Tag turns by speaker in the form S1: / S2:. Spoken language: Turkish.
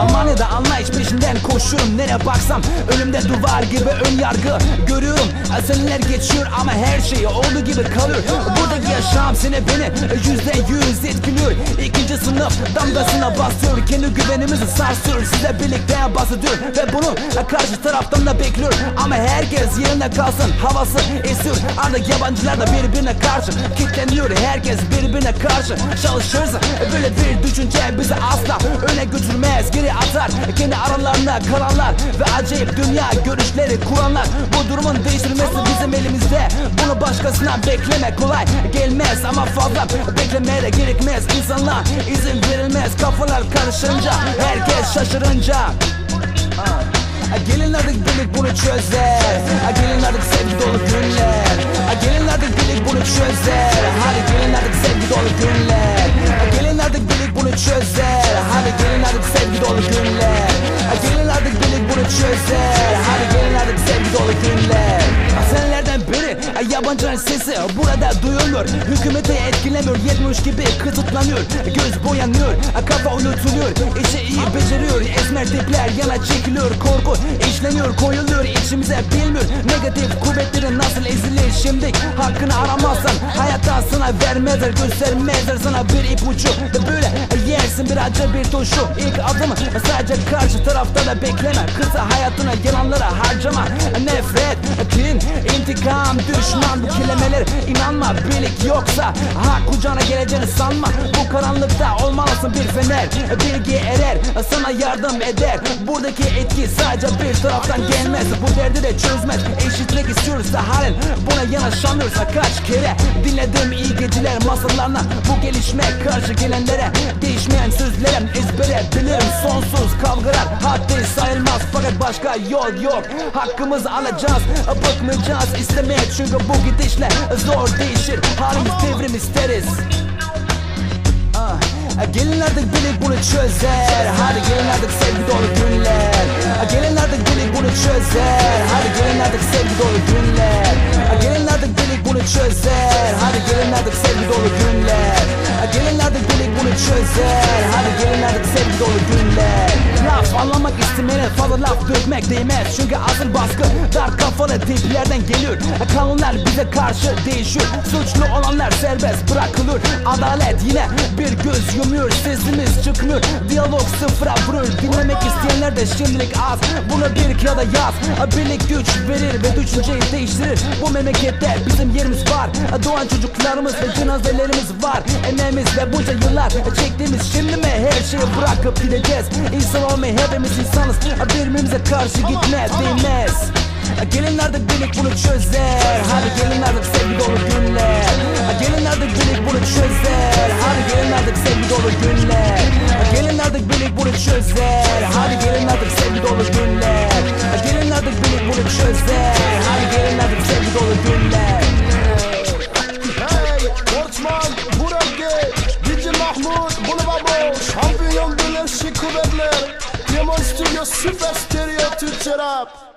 S1: Mà koşuyorum nereye baksam Önümde duvar gibi ön yargı görüyorum. Seneler geçiyor ama her şey olduğu gibi kalıyor. Buradaki yaşam seni beni yüzde yüz etkiliyor. İkinci sınıf damgasına basıyor. Kendi güvenimizi sarsıyor. Size birlikte bahsediyor Ve bunu karşı taraftan da bekliyor. Ama herkes yerine kalsın. Havası esiyor. Artık yabancılar da birbirine karşı Kitleniyor herkes birbirine karşı Çalışırsa böyle bir düşünce bizi asla öne götürmez. Geri atar kendi aralarında kalanlar Ve acayip dünya görüşleri kuranlar. Bu durumun değiştirmesi bizim elimizde. Bunu başkasına bekleme kolay gelmez Ama fazla beklemeye de gerekmez. İnsanlar izin verilmez Kafalar karışınca herkes şaşırınca. Gelin artık birlik bunu çözer. Gelin artık sevgi dolu günler. Gelin artık birlik bunu çözer. Hadi gelin artık sevgi dolu günler. Gelin artık birlik bunu çözer günler. Gelin artık birlik bunu çözer. Hadi gelin artık sevgi dolu günler. Beri ha, yabancıların sesi. Burada duyuluyor Hükümeti etkilemiyor. Yetmiş gibi kısıtlanıyor. Göz boyanıyor. Kafa unutuluyor. İşi iyi beceriyor. Esmer tipler yana çekiliyor. Korku işleniyor koyuluyor. İçimize bilmiyor. Negatif kuvvetlerin nasıl ezilir şimdi? Hakkını aramazsan hayatta sana vermezler Göstermezler. Sana bir ipucu Böyle yersin bir acı bir tuşu İlk adımı sadece karşı tarafta da bekleme. Kısa hayatına yalanlara harcama. Nefret, kin, intikam, düşman. Bu kelimeler inanma birlik yoksa Hak kucağına geleceğini sanma. Bu karanlıkta olmalısın bir fener. Bilgi sana yardım eder. Buradaki etki sadece bir taraftan gelmez. Bu derdi de çözmez. Eşitlik istiyoruz da halen buna yanaşamıyoruz. Ha, Kaç kere dinledim iyi geceler masallarına. Bu gelişme karşı gelenlere Değişmeyen sözlerim ezbere bilirim Sonsuz kavgalar haddi sayılmaz. Fakat başka yol yok. Hakkımızı alacağız. Bıkmayacağız istemeye. Çünkü bu gidişle Zor değişir. Halimiz devrim isteriz Gelin artık birlik bunu çözer. Hadi gelin artık sevgi dolu günler. Gelin artık birlik bunu çözer. Hadi gelin artık sevgi dolu günler bunu çözer. Hadi gelin artık sevgi dolu günler. Laf anlamak istemeyene fazla laf dökmek değmez. Çünkü asıl baskı dar kafalı tiplerden geliyor Kanunlar bize karşı değişiyor Suçlu olanlar serbest bırakılır. Adalet yine bir göz yumuyor. Sesimiz çıkmıyor. Diyalog sıfıra vurur. Dinlemek isteyenler de şimdilik az. Bunu bir kağıda yaz. Birlik güç verir ve düşünceyi değiştirir. Bu memlekette bizim yerimiz var. Doğan çocuklarımız ve cenazelerimiz var. Emeğimiz ve bunca yıllar çektiğimiz Şimdi mi? Her şeyi bırakıp gideceğiz. İnsan olmayı hepimiz insanız. Birbirimize karşı gitmez değmez. Gelin artık birlik bunu çözer. Hadi gelin artık sevgi dolu günler. Gelin artık birlik bunu çözer. Hadi gelin artık sevgi dolu günler. Gelin
S2: Demonstrate your super stereo to superstéréotype, Gerard.